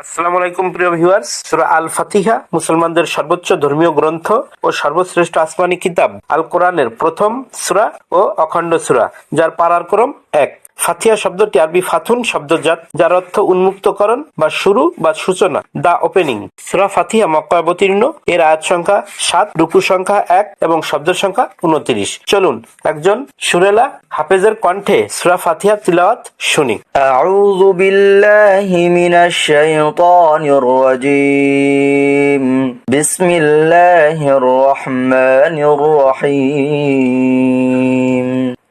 আসসালামু আলাইকুম, প্রিয় ভিউয়ার্স সূরা আল ফাতিহা মুসলমানদের সর্বোচ্চ ধর্মীয় গ্রন্থ ও সর্বশ্রেষ্ঠ আসমানি কিতাব আল কোরআনের প্রথম সূরা ও অখণ্ড সূরা, যার পারার ক্রম এক। ফাথিয়া শব্দটি আরবি ফাথুন শব্দজাত, যার অর্থ উন্মুক্তকরণ বা শুরু বা সূচনা দা ওপেনিং। সুরা ফাথিয়া মক্কা অবতীর্ণ। এর আয়াত সংখ্যা সাত, রুকু সংখ্যা এক এবং শব্দ সংখ্যা উনত্রিশ। চলুন একজন সুরেলা হাফেজের কণ্ঠে সুরা ফাথিয়া তিলাওয়াত শুনি। আউযু বিল্লাহি মিনাশ শাইতানির রাজিম। বিসমিল্লাহির রহমানির রহিম।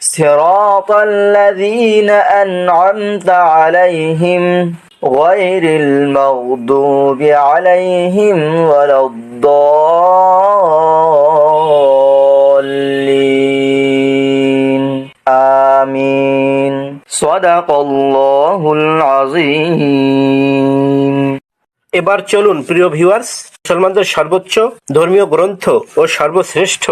صراط الذين أنعمت عليهم غير المغضوب عليهم ولا الضالين. آمين. صدق الله العظيم. এবার চলুন, প্রিয় ভিউয়ার্স মুসলমানদের সর্বোচ্চ ধর্মীয় গ্রন্থ ও সর্বশ্রেষ্ঠ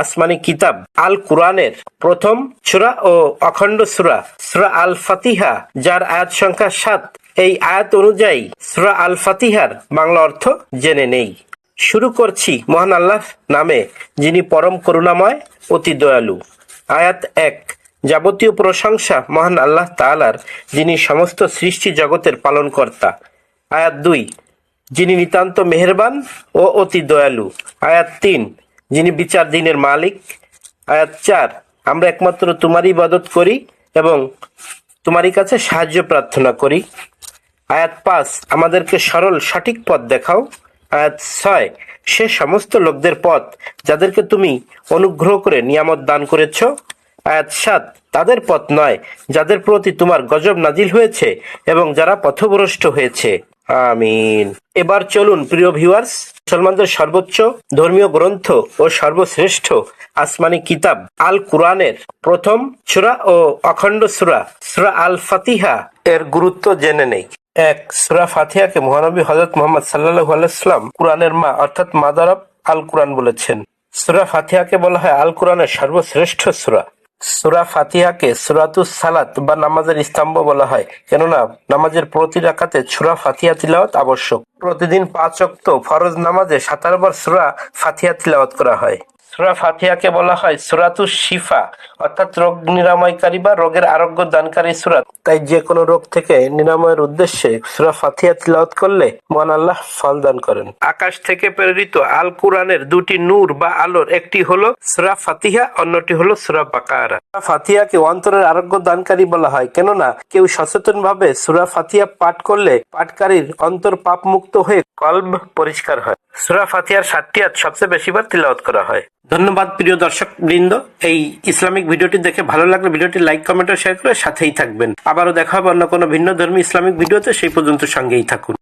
আসমানি কিতাব আল কুরআনের প্রথম সূরা ও অখণ্ড সূরা সূরা আল ফাতিহা, যার আয়াত সংখ্যা সাত। এই আয়াত অনুযায়ী সূরা আল ফাতিহার বাংলা অর্থ জেনে নেই। শুরু করছি মহান আল্লাহ নামে, যিনি পরম করুণাময়, অতি দয়ালু। আয়াত এক, যাবতীয় প্রশংসা মহান আল্লাহ তালার যিনি সমস্ত সৃষ্টি জগতের পালনকর্তা। আয়াত দুই, যিনি নিতান্ত মেহেরবান ও অতি দয়ালু। আয়াত তিন, যিনি বিচার দিনের মালিক। আয়াত চার, আমরা একমাত্র তোমারই ইবাদত করি এবং তোমারই কাছে সাহায্য প্রার্থনা করি। আয়াত পাঁচ, আমাদেরকে সরল সঠিক পথ দেখাও। আয়াত ছয়, সে সমস্ত লোকদের পথ যাদেরকে তুমি অনুগ্রহ করে নিয়ামত দান করেছ। আয়াত সাত, তাদের পথ নয়, যাদের প্রতি তোমার গজব নাজিল হয়েছে এবং যারা পথভ্রষ্ট হয়েছে। আমিন। এবার চলুন, প্রিয় ভিউয়ার্স মুসলমানদের সর্বোচ্চ ধর্মীয় গ্রন্থ ও সর্বশ্রেষ্ঠ আসমানি কিতাব আল কুরআনের প্রথম সুরা ও অখণ্ড সুরা, সূরা আল ফাতিহা এর গুরুত্ব জেনে নেই। এক, সূরা ফাতিহাকে মহানবী হযরত মুহাম্মদ সাল্লাল্লাহু আলাইহি সাল্লাম কুরআনের মা, অর্থাৎ মাদার আল কুরআন বলেছেন। সূরা ফাতিহাকে বলা হয় আল কুরআনের সর্বশ্রেষ্ঠ সূরা। সূরা ফাতিহাকে সুরাতুস সালাত বা নামাজের স্তম্ভ বলা হয়। কেননা, নামাজের প্রতি রাখাতে সুরা ফাতিহা তিলাওয়াত আবশ্যক। প্রতিদিন পাঁচ অক্ত ফরজ নামাজে সাতারবার সুরা ফাতিহা তিলাওয়াত করা হয়। সূরা ফাতিহাকে বলা হয় সূরাতুস শিফা, অর্থাৎ রোগ নিরাময়কারী বা রোগের আরোগ্য দানকারী সুরাত তাই যে কোনো রোগ থেকে নিরাময়ের উদ্দেশ্যে সূরা ফাতিহা তিলাওয়াত করলে মহান আল্লাহ ফল দান করেন। আকাশ থেকে প্রেরিত আল কুরআনের দুটি নূর বা আলোর একটি হলো সূরা ফাতিহা, অন্যটি হলো সূরা বাকারা। সূরা ফাতিহাকে অন্তরের আরোগ্য দানকারী বলা হয়, কেননা কেউ সচেতন ভাবে সূরা ফাতিহা পাঠ করলে পাঠকারীর অন্তর পাপ মুক্ত হয়ে কলব পরিষ্কার হয়। সূরা ফাতিয়ার সাতটি আয়াত সবচেয়ে বেশিবার তিলাওয়াত করা হয়। ধন্যবাদ প্রিয় দর্শক বৃন্দ। এই ইসলামিক ভিডিওটি দেখে ভালো লাগলে ভিডিওটি লাইক, কমেন্ট শেয়ার করে সাথেই থাকবেন। আবারও দেখা হবে অন্য কোনো ভিন্ন ধর্মী ইসলামিক ভিডিওতে, সেই পর্যন্ত সঙ্গেই থাকুন।